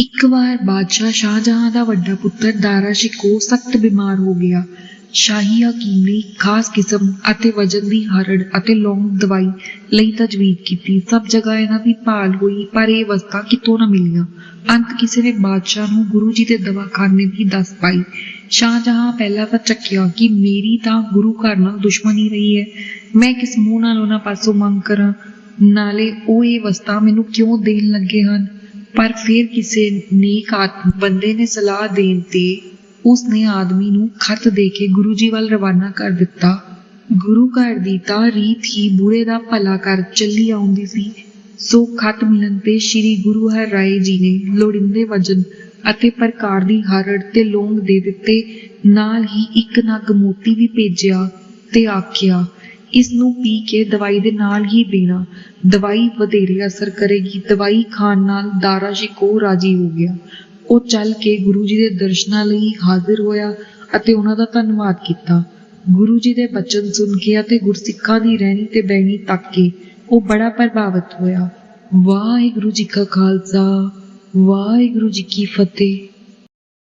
ਇੱਕ ਵਾਰ ਬਾਦਸ਼ਾਹ ਸ਼ਾਹਜਹਾਂ ਦਾ ਵੱਡਾ ਪੁੱਤਰ ਦਾਰਾ ਸ਼ਿਕੋ ਸਖਤ ਬਿਮਾਰ ਹੋ ਗਿਆ। ਸ਼ਾਹੀ ਹਕੀਮ ਨੇ ਖਾਸ ਕਿਸਮ ਅਤੇ ਵਜਨ ਦੀ ਹਰੜ ਅਤੇ ਲੌਂਗ ਦਵਾਈ ਲਈ ਤਜਵੀਜ਼ ਕੀਤੀ। ਸਭ ਜਗ੍ਹਾ ਇਹਨਾਂ ਦੀ ਭਾਲ ਹੋਈ, ਪਰ ਇਹ ਵਸਤਾਂ ਕਿਤੋਂ ਨਾ ਮਿਲੀਆਂ। ਅੰਤ ਕਿਸੇ ਨੇ ਬਾਦਸ਼ਾਹ ਨੂੰ ਗੁਰੂ ਜੀ ਦੇ ਦਵਾਖਾਨੇ ਦੀ ਦੱਸ ਪਾਈ। ਸ਼ਾਹਜਹਾਂ ਪਹਿਲਾਂ ਤਾਂ ਚੱਕਿਆ ਕਿ ਮੇਰੀ ਤਾਂ ਗੁਰੂ ਘਰ ਨਾਲ ਦੁਸ਼ਮਣੀ ਰਹੀ ਹੈ। ਮੈਂ ਕਿਸ ਮੂੰਹ ਨਾਲ ਉਹਨਾਂ ਪਾਸੋਂ ਮੰਗ ਕਰਾਂ? ਨਾਲੇ ਉਹ ਇਹ ਵਸਤਾਂ ਮੈਨੂੰ ਕਿਉਂ ਦੇਣ ਲੱਗੇ ਹਨ? ਪਰ ਫਿਰ ਕਿਸੇ ਨੇਕ ਬੰਦੇ ਨੇ ਸਲਾਹ ਦੇਣ ਤੇ ਉਸ ਨੇ ਆਦਮੀ ਨੂੰ ਖਤ ਦੇ ਕੇ ਗੁਰੂ ਜੀ ਵੱਲ ਰਵਾਨਾ ਕਰ ਦਿੱਤਾ। ਗੁਰੂ ਘਰ ਦੀ ਤਾਂ ਰੀਤ ਹੀ ਬੁਰੇ ਦਾ ਭਲਾ ਕਰ ਚੱਲੀ ਆਉਂਦੀ ਸੀ। ਸੋ ਖਤ ਮਿਲਣ ਤੇ ਸ੍ਰੀ ਗੁਰੂ ਹਰ ਰਾਏ ਜੀ ਨੇ ਲੋੜਿੰਦੇ ਵਜਨ ਅਤੇ ਪ੍ਰਕਾਰ ਦੀ ਹਰੜ ਤੇ ਲੌਂਗ ਦੇ ਦਿੱਤੇ। ਨਾਲ ਹੀ ਇੱਕ ਨਗ ਮੋਤੀ ਵੀ ਭੇਜਿਆ ਤੇ ਆਖਿਆ ਇਸ ਨੂੰ ਪੀ ਕੇ ਦਵਾਈ ਦੇ ਨਾਲ ਹੀ ਦੇਣਾ ਦਵਾਈ ਵਧੇਰੇ ਅਸਰ ਕਰੇਗੀ। ਦਵਾਈ ਖਾਣ ਨਾਲ ਦਾਰਾ ਸ਼ਿਕੋ ਰਾਜੀ ਹੋ ਗਿਆ। ਉਹ ਚੱਲ ਕੇ ਗੁਰੂ ਜੀ ਦੇ ਦਰਸ਼ਨਾਂ ਲਈ ਹਾਜ਼ਰ ਹੋਇਆ ਅਤੇ ਉਹਨਾਂ ਦਾ ਧੰਨਵਾਦ ਕੀਤਾ। ਗੁਰੂ ਜੀ ਦੇ ਬਚਨ ਸੁਣ ਕੇ ਅਤੇ ਗੁਰਸਿੱਖਾਂ ਦੀ ਰਹਿਣੀ ਤੇ ਬਹਿਣੀ ਤੱਕ ਕੇ ਉਹ ਬੜਾ ਪ੍ਰਭਾਵਿਤ ਹੋਇਆ। ਵਾਹਿਗੁਰੂ ਜੀ ਕਾ ਖਾਲਸਾ, ਵਾਹਿਗੁਰੂ ਜੀ ਕੀ ਫਤਿਹ।